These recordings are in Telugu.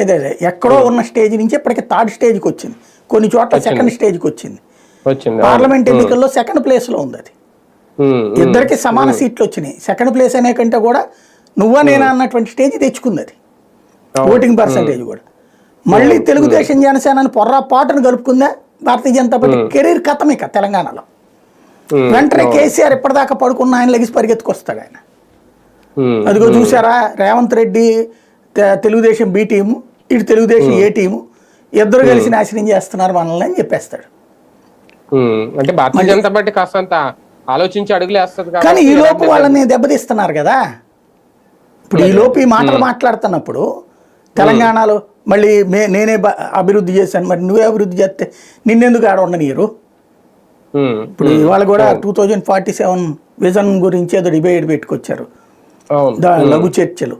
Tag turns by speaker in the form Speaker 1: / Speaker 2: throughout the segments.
Speaker 1: ఏదే ఎక్కడో ఉన్న స్టేజ్ నుంచి ఇప్పటికి థర్డ్ స్టేజ్కి వచ్చింది. కొన్ని చోట్ల సెకండ్ స్టేజ్కి వచ్చింది. పార్లమెంట్ ఎన్నికల్లో సెకండ్ ప్లేస్లో ఉంది అది.
Speaker 2: ఉమ్,
Speaker 1: ఇద్దరికి సమాన సీట్లు వచ్చినాయి. సెకండ్ ప్లేస్ అనే కంటే కూడా నువ్వా నేనా అన్నటువంటి స్టేజ్ తెచ్చుకుంది అది. ఓటింగ్ పర్సంటేజ్ కూడా. మళ్ళీ తెలుగుదేశం జనసేనని పొర్రాపాటును కలుపుకుందా భారతీయ జనతా పార్టీ కెరీర్ కథం ఇక తెలంగాణలో. వెంటనే కేసీఆర్ ఇప్పటిదాకా పడుకున్న ఆయన లెగిసి పరిగెత్తుకొస్తాడు ఆయన. అదిగో చూసారా రేవంత్ రెడ్డి తెలుగుదేశం బి టీము ఇటు తెలుగుదేశం ఏ టీము ఇద్దరు కలిసి నాశనం చేస్తున్నారు మనల్ని అని చెప్పేస్తాడు.
Speaker 2: అంటే భారతీయ జనతా పార్టీ కాస్తంత ఆలోచించి
Speaker 1: కానీ ఈ లోపు వాళ్ళని దెబ్బతీస్తున్నారు కదా. ఇప్పుడు ఈ లోపు ఈ మాటలు మాట్లాడుతున్నప్పుడు తెలంగాణలో మళ్ళీ మే నేనే అభివృద్ధి చేశాను మరి నువ్వే అభివృద్ధి చేస్తే నిన్నెందుకు ఆడ ఉండనీయరు? ఇప్పుడు ఇవాళ కూడా two thousand forty seven vision గురించి ఏదో డిబేట్ పెట్టుకొచ్చారు. లఘు చర్చలు.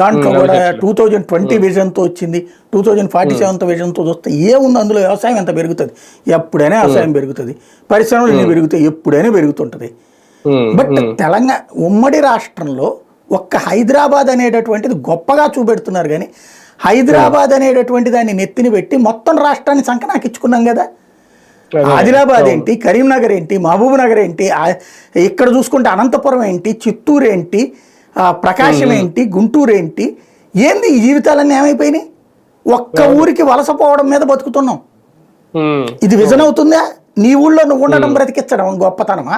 Speaker 1: దాంట్లో కూడా టూ థౌజండ్ ట్వంటీ విజన్తో వచ్చింది టూ థౌజండ్ ఫార్టీ సెవెన్తో విజన్తో చూస్తే ఏముంది అందులో? వ్యవసాయం ఎంత పెరుగుతుంది? ఎప్పుడైనా వ్యవసాయం పెరుగుతుంది. పరిశ్రమలు పెరుగుతాయి? ఎప్పుడైనా పెరుగుతుంటుంది. బట్ తెలంగాణ ఉమ్మడి రాష్ట్రంలో ఒక్క హైదరాబాద్ అనేటటువంటిది గొప్పగా చూపెడుతున్నారు కానీ హైదరాబాద్ అనేటటువంటి దాన్ని నెత్తిని పెట్టి మొత్తం రాష్ట్రాన్ని సంకనాకిచ్చుకున్నాం కదా. ఆదిలాబాద్ ఏంటి? కరీంనగర్ ఏంటి? మహబూబ్ నగర్ ఏంటి? ఇక్కడ చూసుకుంటే అనంతపురం ఏంటి? చిత్తూరు ఏంటి? ప్రకాశం ఏంటి గుంటూరు ఏంటి ఏంది ఈ జీవితాలన్నీ ఏమైపోయినాయి? ఒక్క ఊరికి వలసపోవడం మీద బతుకుతున్నాం. ఇది విజన్ అవుతుందా? నీ ఊళ్ళో నువ్వు ఉండడం బ్రతికించడం గొప్పతనమా?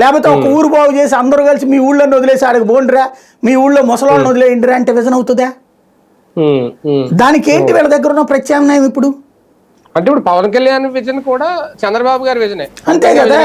Speaker 1: లేకపోతే ఒక ఊరు బాగు చేసి అందరూ కలిసి మీ ఊళ్ళో వదిలేసి ఆడికి బోండిరా మీ ఊళ్ళో ముసలాళ్ళని వదిలేయండిరా అంటే విజన్ అవుతుందా. దానికి ఏంటి వీళ్ళ దగ్గర ఉన్న ప్రత్యామ్నాయం ఇప్పుడు?
Speaker 2: అంటే ఇప్పుడు పవన్ కళ్యాణ్ విజన్ కూడా చంద్రబాబు గారి విజనే.
Speaker 1: అంతే కదా.